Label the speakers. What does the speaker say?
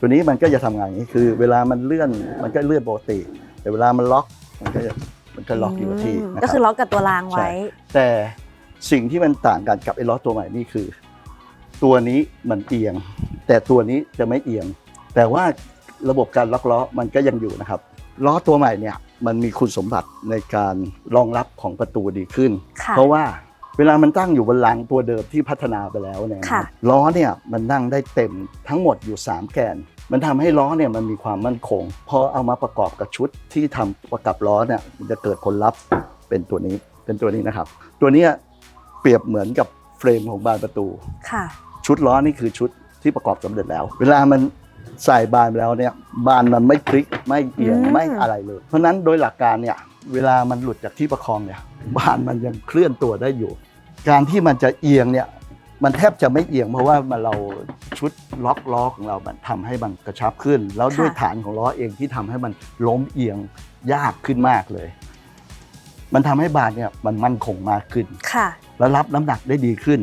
Speaker 1: ตัวนี้มันก็จะทำงานอย่างนี้คือ เวลามันเลื่อนมันก็เลื่อนปกติ แต่เวลามันล็อกมันก็จะมันก็ล็อกอยู่กับที่
Speaker 2: ม
Speaker 1: นะ
Speaker 2: ก็
Speaker 1: รับ
Speaker 2: คือล็อกกับตัวรางไว้
Speaker 1: แต่สิ่งที่มันต่างกันกับไอ้ล้อตัวใหม่นี่คือ ตัวนี้มันเอียง แต่ตัวนี้จะไม่เอียง แต่ว่าระบบการล็อกล้อมันก็ยังอยู่นะครับล้อตัวใหม่เนี่ยมันมีคุณสมบัติในการรองรับของประตูดีขึ้น
Speaker 2: ค่ะ
Speaker 1: เพราะว่า เวลามันตั้งอยู่บนรางตัวเดิมที่พัฒนาไปแล้วเนี่ย
Speaker 2: ค่ะ
Speaker 1: ล้อเนี่ยมันนั่งได้เต็มทั้งหมดอยู่ 3 แกน มันทำให้ล้อเนี่ยมันมีความมั่นคง พอเอามาประกอบกับชุดที่ทำประกับล้อเนี่ยมันจะเกิดผลลัพธ์เป็นตัวนี้เป็นตัวนี้นะครับ ตัวเนี้ยเปรียบเหมือนกับเฟรมของบานประตู
Speaker 2: ค่ะ
Speaker 1: ชุดล้อนี่คือชุดที่ประกอบสำเร็จแล้ว เวลามันใส่บานไปแล้วเนี่ยบานมันไม่พลิกไม่เอียง
Speaker 2: อืม
Speaker 1: ไม่อะไรเลย เพราะฉะนั้นโดยหลักการเนี่ยเวลามันหลุดจากที่ประคองเนี่ยบานมันยังเคลื่อนตัวได้อยู่ การที่มันจะเอียงเนี่ยมันแทบจะไม่เอียงเพราะว่ามันเราชุดล็อกล้อของเรามันทำให้มันกระชับขึ้น แล้วด้วยฐานของล้อเองที่ทำให้มันล้มเอียงยากขึ้นมากเลย มันทำให้บานเนี่ยมันมั่นคงมากขึ้น
Speaker 2: ค่ะ
Speaker 1: และรับน้ำหนักได้ดีขึ้น